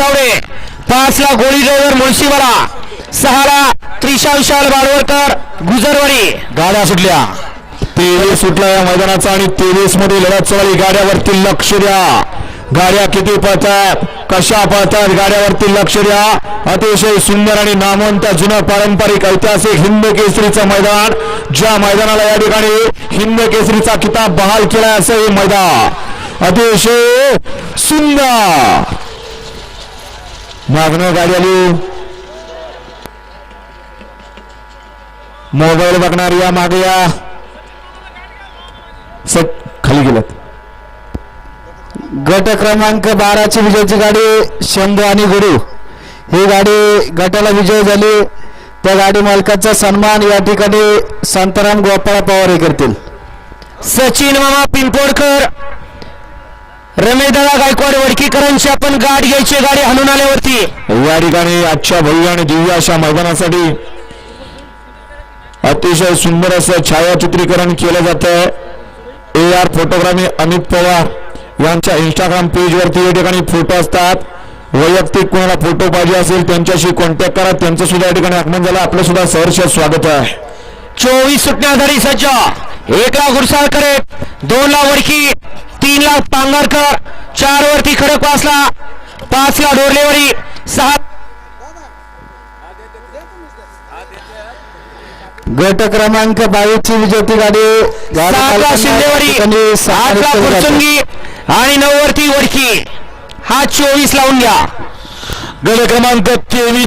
तावडे पाचला गोळी ड्रायव्हर मुळशीवाला. सहाला त्रिशा विशाल बाडवरकर गुजरवाडी. गाड्या सुटल्या. तेवीस सुटला या मैदानाचा आणि तेवीसमध्ये लढत चालली गाड्यावरती लक्ष द्या. गाड्या किती पळतात कशा पळतात गाड्यावरती लक्ष द्या. अतिशय सुंदर आणि नामवंत जुनं पारंपरिक ऐतिहासिक हिंद केसरीचं मैदान. ज्या मैदानाला या ठिकाणी हिंद केसरीचा किताब बहाल केलाय असं हे मैदान. अतिशय सुंदर. मागणं गाडी आली. मोबाईल बघणार या मागे या. सट खाली गेलात. गट क्रमांक बाराची विजयाची गाडी शंभू आणि गुरु. ही गाडी गटाला विजय झाली. त्या गाडी मालकाचा सन्मान या ठिकाणी संतराम गोपाळ पवार हे करतील. सचिन मामा पिंपोडकर रमेशदादा गायकवाड वडकीकरांची आपण गाठ घ्यायची गाडी हाणून आल्यावरती. या ठिकाणी आजच्या भव्य आणि दिव्य अशा मैदानासाठी अतिशय सुंदर असं छायाचित्रीकरण केलं जातं. A R photography Amit Pawar यांच्या इंस्टाग्राम पेजवरती या ठिकाणी फोटो असतात. वैयक्तिक कोणाला फोटो पाहिजे असेल त्यांच्याशी कॉन्टॅक्ट करा. त्यांचं सुद्धा या ठिकाणी आगमन झालं. आपलं सुद्धा सहर्ष स्वागत आहे. चोवीस सुटण्याधारी सज्ज. एक लाख गुरसाळकर दोन लाख वडकी. तीन लाख पांगरकर चार वरती खडक पाचला पाच ला डोरलेवरी सहा गट क्रमांक बावीसची विजेती गाडी ला मालकांना शिंदेवरी ला केलं जातं. फुरसुंगी आणि नऊ वरती वडकी हा चोवीस लावून घ्या गड क्रमांक तेवीस